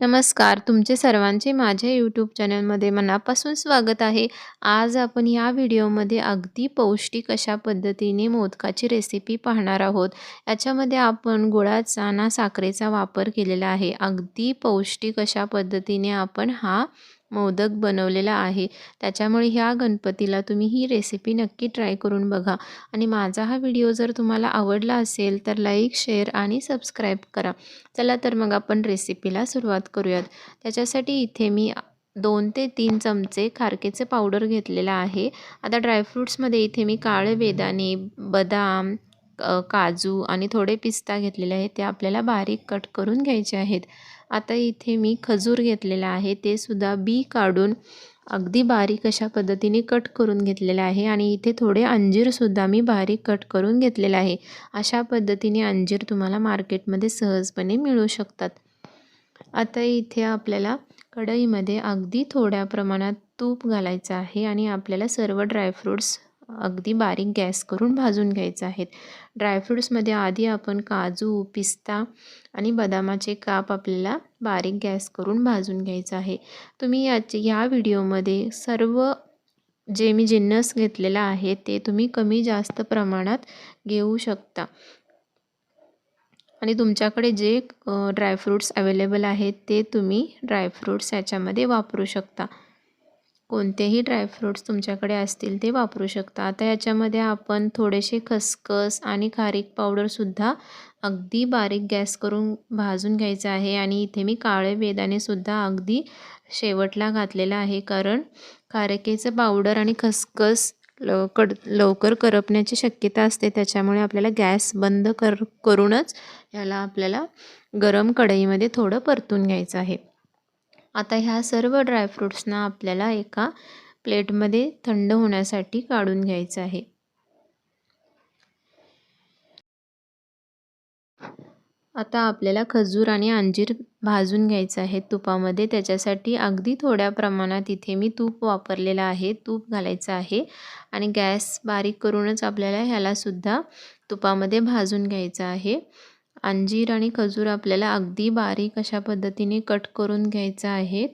नमस्कार. तुमचे सर्वांचे माझ्या यूट्यूब चॅनलमध्ये मनापासून स्वागत आहे. आज आपण या व्हिडिओमध्ये अगदी पौष्टिक अशा पद्धतीने मोदकाची रेसिपी पाहणार आहोत. याच्यामध्ये आपण गुळाचा ना साखरेचा वापर केलेला आहे. अगदी पौष्टिक अशा पद्धतीने आपण हा मोदक बनवलेला आहे. त्याच्यामुळे ह्या गणपतीला तुम्ही ही रेसिपी नक्की ट्राय करून बघा. आणि माझा हा व्हिडिओ जर तुम्हाला आवडला असेल तर लाईक शेअर आणि सबस्क्राईब करा. चला तर मग आपण रेसिपीला सुरुवात करूयात. त्याच्यासाठी इथे मी दोन ते तीन चमचे खारकेचे पावडर घेतलेला आहे. आता ड्रायफ्रूट्समध्ये इथे मी काळे बेदाणे बदाम काजू आणि थोडे पिस्ता घेतलेले आहेत. ते आपल्याला बारीक कट करून घ्यायचे आहेत. आता इथे मी खजूर घेतलेला आहे. ते सुद्धा बी काढून अगदी बारीक अशा पद्धतीने कट करून घेतलेलं आहे. आणि इथे थोडे अंजीरसुद्धा मी बारीक कट करून घेतलेलं आहे. अशा पद्धतीने अंजीर तुम्हाला मार्केटमध्ये सहजपणे मिळू शकतात. आता इथे आपल्याला कढईमध्ये अगदी थोड्या प्रमाणात तूप घालायचं आहे. आणि आपल्याला सर्व ड्रायफ्रूट्स अगदी बारीक गॅस करून भाजून घ्यायचं आहेत. ड्रायफ्रूट्समध्ये आधी आपण काजू पिस्ता आणि बदामाचे काप आपल्याला बारीक गॅस करून भाजून घ्यायचं आहे. तुम्ही याचे या व्हिडिओमध्ये सर्व जे मी जिन्नस घेतलेला आहे ते तुम्ही कमी जास्त प्रमाणात घेऊ शकता. आणि तुमच्याकडे जे ड्रायफ्रूट्स अवेलेबल आहेत ते तुम्ही ड्रायफ्रूट्स याच्यामध्ये वापरू शकता. कोणतेही ड्रायफ्रूट्स तुमच्याकडे असतील ते वापरू शकता. आता याच्यामध्ये आपण थोडेसे खसखस आणि खारीक पावडरसुद्धा अगदी बारीक गॅस करून भाजून घ्यायचं आहे आणि इथे मी काळे वेदानेसुद्धा अगदी शेवटला घातलेला आहे. कारण खारकेचं पावडर आणि खसखस ल कड लवकर करपण्याची शक्यता असते. त्याच्यामुळे आपल्याला गॅस बंद कर करूनच याला आपल्याला गरम कढईमध्ये थोडं परतून घ्यायचं आहे. आता ह्या सर्व ड्रायफ्रूट्सना आपल्याला एका प्लेटमध्ये थंड होण्यासाठी काढून घ्यायचं आहे. आता आपल्याला खजूर आणि अंजीर भाजून घ्यायचं आहे तुपामध्ये. त्याच्यासाठी अगदी थोड्या प्रमाणात इथे मी तूप वापरलेलं आहे. तूप घालायचं आहे आणि गॅस बारीक करूनच आपल्याला ह्यालासुद्धा तुपामध्ये भाजून घ्यायचं आहे. अंजीर आणि खजूर आपल्याला अगदी बारीक अशा पद्धतीने कट करून घ्यायचं आहेत.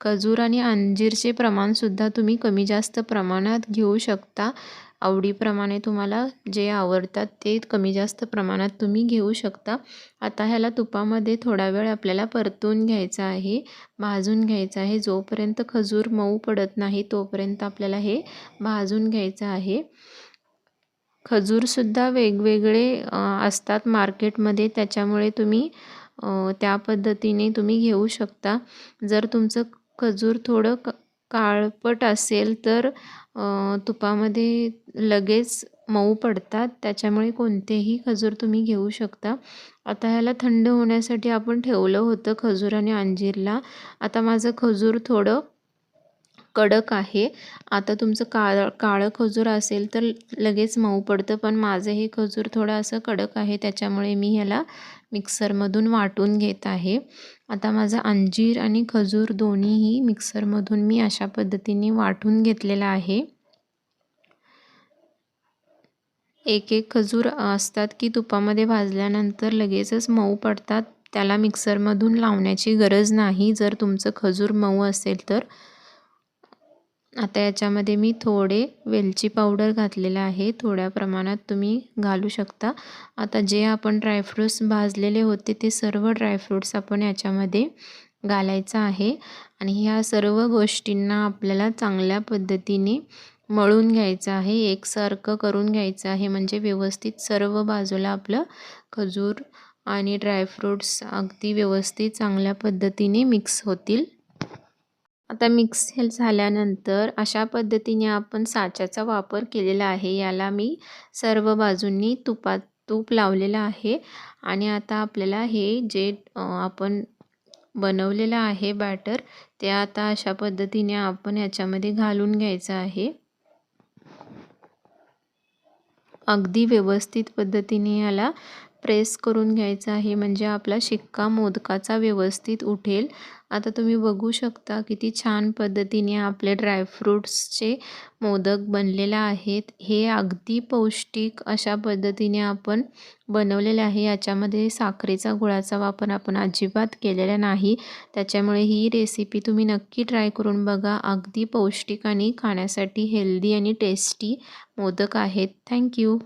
खजूर आणि अंजीरचे प्रमाणसुद्धा तुम्ही कमी जास्त प्रमाणात घेऊ शकता. आवडीप्रमाणे तुम्हाला जे आवडतात ते कमी जास्त प्रमाणात तुम्ही घेऊ शकता. आता ह्याला तुपामध्ये थोडा वेळ आपल्याला परतून घ्यायचा आहे. भाजून घ्यायचं आहे. जोपर्यंत खजूर मऊ पडत नाही तोपर्यंत आपल्याला हे भाजून घ्यायचं आहे. खजूरसुद्धा वेगवेगळे असतात मार्केटमध्ये. त्याच्यामुळे तुम्ही त्या पद्धतीने तुम्ही घेऊ शकता. जर तुमचं खजूर थोडं क काळपट असेल तर तुपामध्ये लगेच मऊ पडतात. त्याच्यामुळे कोणतेही खजूर तुम्ही घेऊ शकता. आता ह्याला थंड होण्यासाठी आपण ठेवलं होतं खजूर आणि अंजीरला. आता माझं खजूर थोडं कडक आहे. आता तुमचं काळ काळं खजूर असेल तर लगेच मऊ पडतं पण माझं हे खजूर थोडं असं कडक आहे त्याच्यामुळे मी ह्याला मिक्सरमधून वाटून घेत आहे. आता माझं अंजीर आणि खजूर दोन्हीही मिक्सरमधून मी अशा पद्धतीने वाटून घेतलेला आहे. एक एक खजूर असतात की तुपामध्ये भाजल्यानंतर लगेचच मऊ पडतात. त्याला मिक्सरमधून लावण्याची गरज नाही. जर तुमचं खजूर मऊ असेल तर आता याच्यामध्ये मी थोडे वेलची पावडर घातलेलं आहे. थोड्या प्रमाणात तुम्ही घालू शकता. आता जे आपण ड्रायफ्रूट्स भाजलेले होते ते सर्व ड्रायफ्रूट्स आपण याच्यामध्ये घालायचं आहे. आणि ह्या सर्व गोष्टींना आपल्याला चांगल्या पद्धतीने मळून घ्यायचं आहे. एकसारखं करून घ्यायचं आहे. म्हणजे व्यवस्थित सर्व बाजूला आपलं खजूर आणि ड्रायफ्रूट्स अगदी व्यवस्थित चांगल्या पद्धतीने मिक्स होतील. आता मिक्स हे झाल्यानंतर अशा पद्धतीने आपण साच्याचा वापर केलेला आहे. याला मी सर्व बाजूंनी तुपात तूप लावलेलं आहे. आणि आता आपल्याला हे जे आपण बनवलेलं आहे बॅटर ते आता अशा पद्धतीने आपण याच्यामध्ये घालून घ्यायचं आहे. अगदी व्यवस्थित पद्धतीने याला प्रेस करून घ्यायचं आहे म्हणजे आपला शिक्का मोदकाचा व्यवस्थित उठेल. आता तुम्ही बघू शकता किती छान पद्धतीने आपले ड्रायफ्रूट्सचे मोदक बनलेले आहेत. हे अगदी पौष्टिक अशा पद्धतीने आपण बनवलेले आहे. याच्यामध्ये साखरेचा गुळाचा वापर आपण अजिबात केलेला नाही. त्याच्यामुळे ही रेसिपी तुम्ही नक्की ट्राय करून बघा. अगदी पौष्टिक आणि खाण्यासाठी हेल्दी आणि टेस्टी मोदक आहेत. थँक्यू